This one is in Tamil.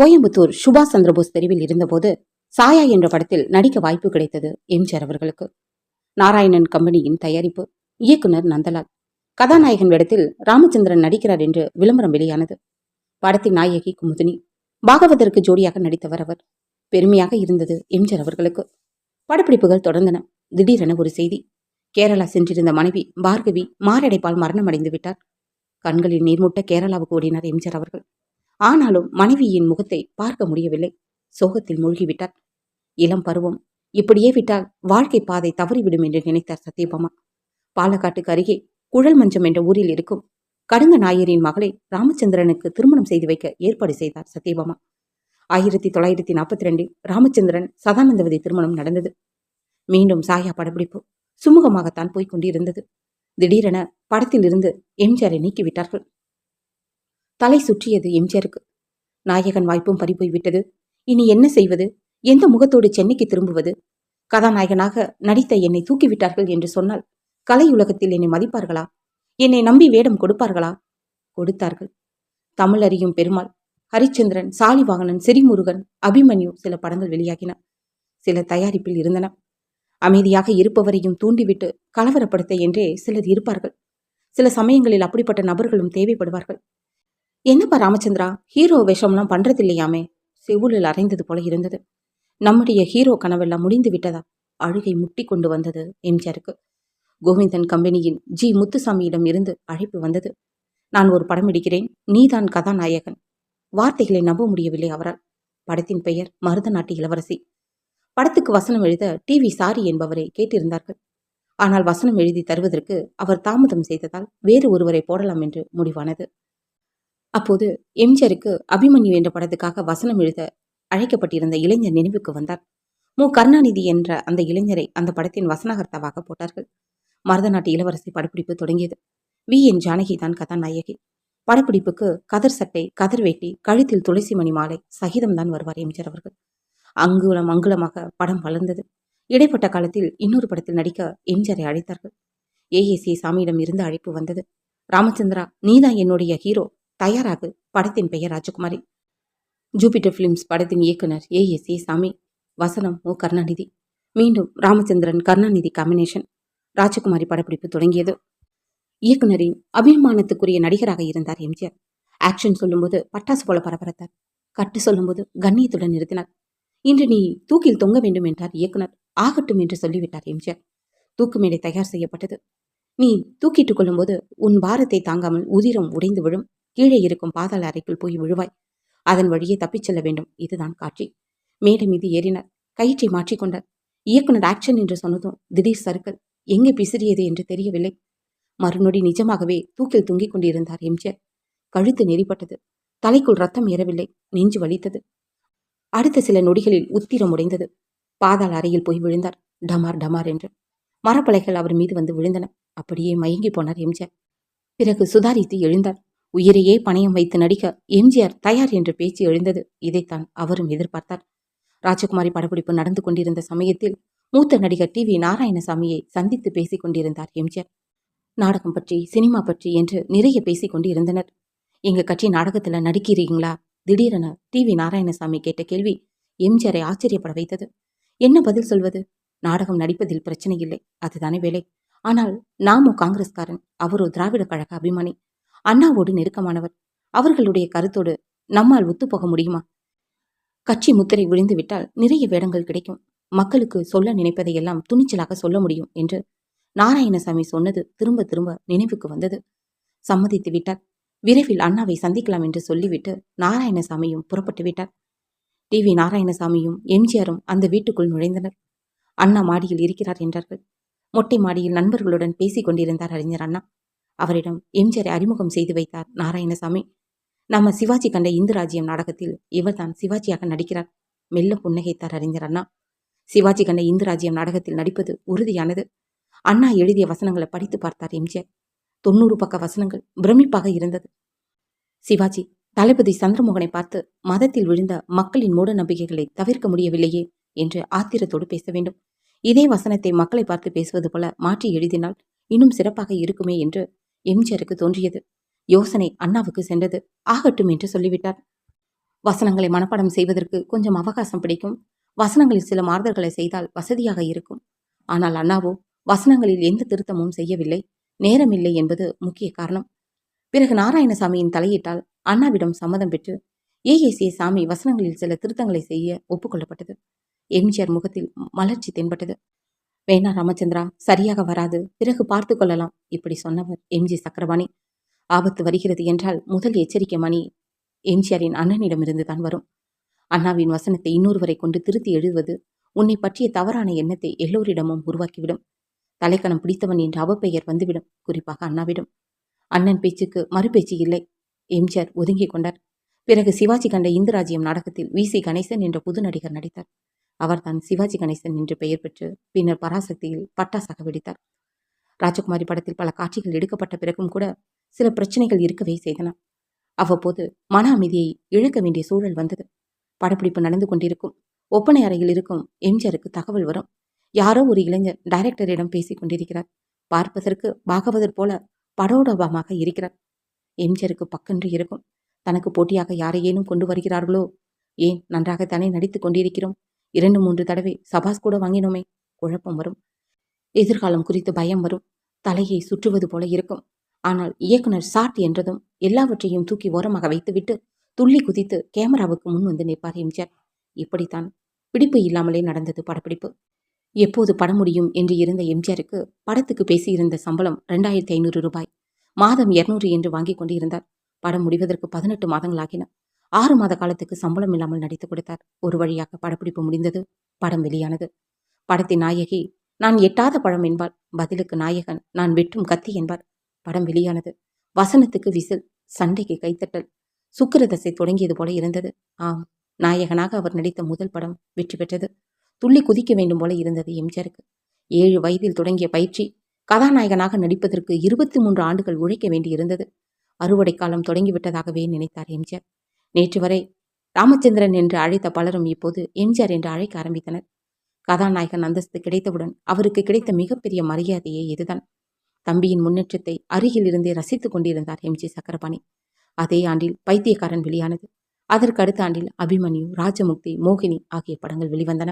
கோயம்புத்தூர் சுபாஷ் சந்திரபோஸ் தெருவில் இருந்தபோது சாயா என்ற படத்தில் நடிக்க வாய்ப்பு கிடைத்தது எம்ஜிஆர் அவர்களுக்கு. நாராயணன் கம்பெனியின் தயாரிப்பு இயக்குனர் நந்தலால். கதாநாயகன் வேடத்தில் ராமச்சந்திரன் நடிக்கிறார் என்று விளம்பரம் வெளியானது. படத்தின் நாயகி குமுதினி. பாகவதற்கு ஜோடியாக நடித்தவர் அவர். பெருமையாக இருந்தது எம்ஜிஆர் அவர்களுக்கு. படப்பிடிப்புகள் தொடர்ந்தன. திடீரென ஒரு செய்தி. கேரளா சென்றிருந்த மனைவி பார்கவி மாரடைப்பால் மரணமடைந்து விட்டார். கண்களில் நீர்முட்ட கேரளாவுக்கு ஓடினார் எம்ஜிஆர் அவர்கள். ஆனாலும் மனைவியின் முகத்தை பார்க்க முடியவில்லை. சோகத்தில் மூழ்கிவிட்டார் இளம் பருவம். இப்படியே விட்டால் வாழ்க்கை பாதை தவறிவிடும் என்று நினைத்தார் சத்யபாமா. பாலக்காட்டுக்கு அருகே குழல் மஞ்சம் என்ற ஊரில் இருக்கும் கடுங்க நாயரின் மகளை ராமச்சந்திரனுக்கு திருமணம் செய்து வைக்க ஏற்பாடு செய்தார் சத்யபாமா. ஆயிரத்தி தொள்ளாயிரத்தி நாற்பத்தி ரெண்டில் ராமச்சந்திரன் சதானந்தவதி திருமணம் நடந்தது. மீண்டும் சாயா படப்பிடிப்பு சுமூகமாகத்தான் போய்க் கொண்டிருந்தது. திடீரென படத்திலிருந்து எம்ஜிஆரை நீக்கிவிட்டார்கள். தலை சுற்றியது எம்ஜிஆருக்கு. நாயகன் வாய்ப்பும் பறிபோய் விட்டது இனி என்ன செய்வது? எந்த முகத்தோடு சென்னைக்கு திரும்புவது? கதாநாயகனாக நடித்த என்னை தூக்கிவிட்டார்கள் என்று சொன்னால் கலை உலகத்தில் என்னை மதிப்பார்களா? என்னை நம்பி வேடம் கொடுப்பார்களா? கொடுத்தார்கள். தமிழ் அறியும் பெருமாள் ஹரிச்சந்திரன் சாலிவாகனன் சிறிமுருகன் அபிமன்யு சில படங்கள் வெளியாகின. சில தயாரிப்பில் இருந்தன. அமைதியாக இருப்பவரையும் தூண்டிவிட்டு கலவரப்படுத்த என்றே சிலர் இருப்பார்கள். சில சமயங்களில் அப்படிப்பட்ட நபர்களும் தேவைப்படுவார்கள். என்னப்பா ராமச்சந்திரா? ஹீரோ வேஷம்லாம் பண்றதில்லையாமே? செவுளில் அரைந்தது போல இருந்தது. நம்முடைய ஹீரோ கனவெல்லாம் முடிந்து விட்டதா? அழுகை முட்டி கொண்டு வந்தது எம்ஜிஆருக்கு கோவிந்தன் கம்பெனியின் ஜி முத்துசாமியிடம் இருந்து அழைப்பு வந்தது. நான் ஒரு படம் எடுக்கிறேன். நீதான் கதாநாயகன். வார்த்தைகளை நம்ப முடியவில்லை அவரால். படத்தின் பெயர் மருத நாட்டு இளவரசி. படத்துக்கு வசனம் எழுத டிவி சாரி என்பவரை கேட்டிருந்தார்கள். ஆனால் வசனம் எழுதி தருவதற்கு அவர் தாமதம் செய்ததால் வேறு ஒருவரை போடலாம் என்று முடிவானது. அப்போது எம்ஜிஆருக்கு அபிமன்யு என்ற படத்துக்காக வசனம் எழுத அழைக்கப்பட்டிருந்த இளைஞர் நினைவுக்கு வந்தார். மு. கருணாநிதி என்ற அந்த இளைஞரை அந்த படத்தின் வசனகர்த்தாவாக போட்டார்கள். மருதநாட்டு இளவரசி படப்பிடிப்பு தொடங்கியது. வி. என். ஜானகி தான் கதாநாயகி. படப்பிடிப்புக்கு கதர் சட்டை கதர் வேட்டி கழுத்தில் துளசி மணி மாலை சகிதம் தான் வருவார் எம்ஜிஆர் அவர்கள். அங்குலம் அங்குலமாக படம் வளர்ந்தது. இடைப்பட்ட காலத்தில் இன்னொரு படத்தில் நடிக்க எம்ஜிஆரை அழைத்தார்கள். ஏஏசி சாமியிடம் இருந்து அழைப்பு வந்தது. ராமச்சந்திரா நீதான் என்னுடைய ஹீரோ. தயாராகு படத்தின் பெயர் ராஜகுமாரி. ஜூபிட்டர் பிலிம்ஸ் படத்தின் இயக்குனர் ஏஎஸ்சி சாமி வசனம் ஓ கருணாநிதி. மீண்டும் ராமச்சந்திரன் கருணாநிதி காம்பினேஷன். ராஜகுமாரி படப்பிடிப்பு தொடங்கியது. இயக்குனரின் அபிமானத்துக்குரிய நடிகராக இருந்தார் எம்ஜிஆர். ஆக்ஷன் சொல்லும்போது பட்டாசு போல பரபரத்தார். கட்டு சொல்லும்போது கண்ணியத்துடன் நிறுத்தினார். இன்று நீ தூக்கில் தொங்க வேண்டும் என்றார் இயக்குனர். ஆகட்டும் என்று சொல்லிவிட்டார் எம்ஜிஆர். தூக்கு மேடை தயார் செய்யப்பட்டது. நீ தூக்கிட்டுக் கொள்ளும்போது உன் பாரத்தை தாங்காமல் உதிரம் உடைந்து விழும். கீழே இருக்கும் பாதாள அறைக்குள் போய் விழுவாய். அதன் வழியே தப்பிச் செல்ல வேண்டும். இதுதான் காட்சி. மேடை மீது ஏறினார். கயிற்றை மாற்றிக்கொண்டார் இயக்குனர் ஆக்ஷன் என்று சொன்னதும் திடீர் சறுக்கல். எங்கே பிசிறியது என்று தெரியவில்லை. மறுநொடி நிஜமாகவே தூக்கில் தொங்கிக் கொண்டிருந்தார் எம்ஜிஆர். கழுத்து நெறிப்பட்டது. தலைக்குள் ரத்தம் ஏறவில்லை. நெஞ்சு வலித்தது. அடுத்த சில நொடிகளில் உத்திரம் உடைந்தது. பாதாள அறையில் போய் விழுந்தார். டமார் டமார் என்று. மரப்பலைகள் அவர் மீது வந்து விழுந்தன. அப்படியே மயங்கி போனார் எம்ஜிஆர். பிறகு சுதாரித்து எழுந்தார். உயிரையே பணயம் வைத்து நடிக்க எம்ஜிஆர் தயார் என்ற பேச்சு எழுந்தது. இதைத்தான் அவரும் எதிர்பார்த்தார். ராஜகுமாரி படப்பிடிப்பு நடந்து கொண்டிருந்த சமயத்தில் மூத்த நடிகர் டி வி நாராயணசாமியை சந்தித்து பேசிக் கொண்டிருந்தார் எம்ஜிஆர். நாடகம் பற்றி சினிமா பற்றி என்று நிறைய பேசிக் கொண்டு இருந்தனர் எங்க கட்சி நாடகத்துல நடிக்கிறீங்களா? திடீரென டி வி நாராயணசாமி கேட்ட கேள்வி எம்ஜிஆரை ஆச்சரியப்பட வைத்தது. என்ன பதில் சொல்வது? நாடகம் நடிப்பதில் பிரச்சனை இல்லை. அதுதானே வேலை. ஆனால் நாமோ காங்கிரஸ்காரன். அவரோ திராவிட கழக அபிமானி. அண்ணாவோடு நெருக்கமானவர். அவர்களுடைய கருத்தோடு நம்மால் ஒத்துப்போக முடியுமா? கட்சி முத்திரை விழுந்து விட்டால் நிறைய வேடங்கள் கிடைக்கும். மக்களுக்கு சொல்ல நினைப்பதையெல்லாம் துணிச்சலாக சொல்ல முடியும் என்று நாராயணசாமி சொன்னது திரும்ப திரும்ப நினைவுக்கு வந்தது. சம்மதித்து விட்டார். விரைவில் அண்ணாவை சந்திக்கலாம் என்று சொல்லிவிட்டு நாராயணசாமியும் புறப்பட்டு விட்டார். டி. வி. நாராயணசாமியும் எம்ஜிஆரும் அந்த வீட்டுக்குள் நுழைந்தனர். அண்ணா மாடியில் இருக்கிறார் என்றார்கள். மொட்டை மாடியில் நண்பர்களுடன் பேசிக் கொண்டிருந்தார் அறிஞர் அண்ணா. அவரிடம் எம்ஜிஆரை அறிமுகம் செய்து வைத்தார் நாராயணசாமி. நம்ம சிவாஜி கண்ட இந்து ராஜ்யம் நாடகத்தில் இவர்தான் சிவாஜியாக நடிக்கிறார். மெல்ல புன்னகைத்தார் அறிஞர் அண்ணா. சிவாஜி கண்ட இந்து ராஜ்யம் நாடகத்தில் நடிப்பது உறுதியானது. அண்ணா எழுதிய வசனங்களை படித்து பார்த்தார் எம்ஜிஆர். தொண்ணூறு பக்க வசனங்கள் பிரமிப்பாக இருந்தது. சிவாஜி தளபதி சந்திரமோகனை பார்த்து மதத்தில் விழுந்த மக்களின் மூட நம்பிக்கைகளை தவிர்க்க முடியவில்லையே என்று ஆத்திரத்தோடு பேச வேண்டும். இதே வசனத்தை மக்களை பார்த்து பேசுவது போல மாற்றி எழுதினால் இன்னும் சிறப்பாக இருக்குமே என்று எம்ஜிஆருக்கு தோன்றியது. யோசனை அண்ணாவுக்கு சென்றது. ஆகட்டும் என்று சொல்லிவிட்டார். வசனங்களை மனப்பாடம் செய்வதற்கு கொஞ்சம் அவகாசம் பிடிக்கும். வசனங்களில் சில மாறுதல்களை செய்தால் வசதியாக இருக்கும். ஆனால் அண்ணாவோ வசனங்களில் எந்த திருத்தமும் செய்யவில்லை. நேரமில்லை என்பது முக்கிய காரணம். பிறகு நாராயணசாமியின் தலையிட்டால் அண்ணாவிடம் சம்மதம் பெற்று ஏஏசிஏ சாமி வசனங்களில் சில திருத்தங்களை செய்ய ஒப்புக்கொள்ளப்பட்டது. எம்ஜிஆர் முகத்தில் மலர்ச்சி தென்பட்டது. வேணா ராமச்சந்திரா சரியாக வராது. பிறகு பார்த்து கொள்ளலாம் இப்படி சொன்னவர் எம்ஜி சக்கரபாணி. ஆபத்து வருகிறது என்றால் முதல் எச்சரிக்கை மணி. எம்ஜிஆரின் அண்ணனிடமிருந்து தான் வரும். அண்ணாவின் வசனத்தை இன்னொருவரை கொண்டு திருத்தி எழுதுவது உன்னை பற்றிய தவறான எண்ணத்தை எல்லோரிடமும் உருவாக்கிவிடும். தலைக்கணம் பிடித்தவன் என்ற அவப்பெயர் வந்துவிடும் குறிப்பாக அண்ணாவிடம். அண்ணன் பேச்சுக்கு மறுபேச்சு இல்லை எம்ஜிஆர் ஒதுங்கிக் கொண்டார். பிறகு சிவாஜி கண்ட இந்துராஜ்யம் நாடகத்தில் வி. சி. கணேசன் என்ற புது நடிகர் நடித்தார். அவர்தான் சிவாஜி கணேசன் என்று பெயர் பெற்று பின்னர் பராசக்தியில் பட்டாசாக வெடித்தார். ராஜகுமாரி படத்தில் பல காட்சிகள் எடுக்கப்பட்ட பிறகும் கூட சில பிரச்சனைகள் இருக்கவே செய்தன. அவ்வப்போது மன அமைதியை இழக்க வேண்டிய சூழல் வந்தது. படப்பிடிப்பு நடந்து கொண்டிருக்கும். ஒப்பனை அறையில் இருக்கும் எம்ஜிஆருக்கு தகவல் வரும். யாரோ ஒரு இளைஞர் டைரக்டரிடம் பேசிக் கொண்டிருக்கிறார். பார்ப்பதற்கு பாகவதர் போல படோடபமாக இருக்கிறார். எம்ஜிஆருக்கு பக்கென்று இருக்கும். தனக்கு போட்டியாக யாரையேனும் கொண்டு வருகிறார்களோ? ஏன் நன்றாகத்தானே நடித்துக் கொண்டிருக்கிறோம்? இரண்டு மூன்று தடவை சபாஸ் கூட வாங்கினோமே. குழப்பம் வரும். எதிர்காலம் குறித்து பயம் வரும். தலையை சுற்றுவது போல இருக்கும். ஆனால் இயக்குனர் ஷாட் என்றதும் எல்லாவற்றையும் தூக்கி ஓரமாக வைத்துவிட்டு துள்ளி குதித்து கேமராவுக்கு முன் வந்து நிற்பார் எம்ஜிஆர். இப்படித்தான் பிடிப்பு இல்லாமலே நடந்தது படப்பிடிப்பு. எப்போது படம் முடியும் என்று இருந்த எம்ஜிஆருக்கு படத்துக்கு பேசியிருந்த சம்பளம் ரெண்டாயிரத்தி ஐநூறு ரூபாய். மாதம் இருநூறு என்று வாங்கி கொண்டிருந்தார். படம் முடிவதற்கு பதினெட்டு மாதங்களாகின. ஆறு மாத காலத்துக்கு சம்பளம் இல்லாமல் நடித்து கொடுத்தார். ஒரு வழியாக படப்பிடிப்பு முடிந்தது. படம் வெளியானது. படத்தின் நாயகி நான் எட்டாத பழம் என்பார் பதிலுக்கு நாயகன் நான் வெட்டும் கத்தி என்பார் படம் வெளியானது. வசனத்துக்கு விசில் சண்டைக்கு கைத்தட்டல். சுக்கிரதசை தொடங்கியது போல இருந்தது. ஆம் நாயகனாக அவர் நடித்த முதல் படம் வெற்றி பெற்றது. துள்ளி குதிக்க வேண்டும் போல இருந்தது எம்ஜிஆருக்கு ஏழு வயதில் தொடங்கிய பயிற்சி கதாநாயகனாக நடிப்பதற்கு இருபத்தி மூன்று ஆண்டுகள் உழைக்க வேண்டியிருந்தது. அறுவடை காலம் தொடங்கிவிட்டதாகவே நினைத்தார் எம்ஜிஆர் நேற்று வரை ராமச்சந்திரன் என்று அழைத்த பலரும் இப்போது எம்ஜிஆர் என்று அழைக்க ஆரம்பித்தனர். கதாநாயகன் அந்தஸ்து கிடைத்தவுடன் அவருக்கு கிடைத்த மிகப்பெரிய மரியாதையே இதுதான். தம்பியின் முன்னேற்றத்தை அருகில் இருந்தே ரசித்துக் கொண்டிருந்தார் எம்ஜி சக்கரபாணி. அதே ஆண்டில் பைத்தியக்காரன் வெளியானது. அதற்கு அடுத்த ஆண்டில் அபிமன்யு ராஜமுக்தி மோகினி ஆகிய படங்கள் வெளிவந்தன.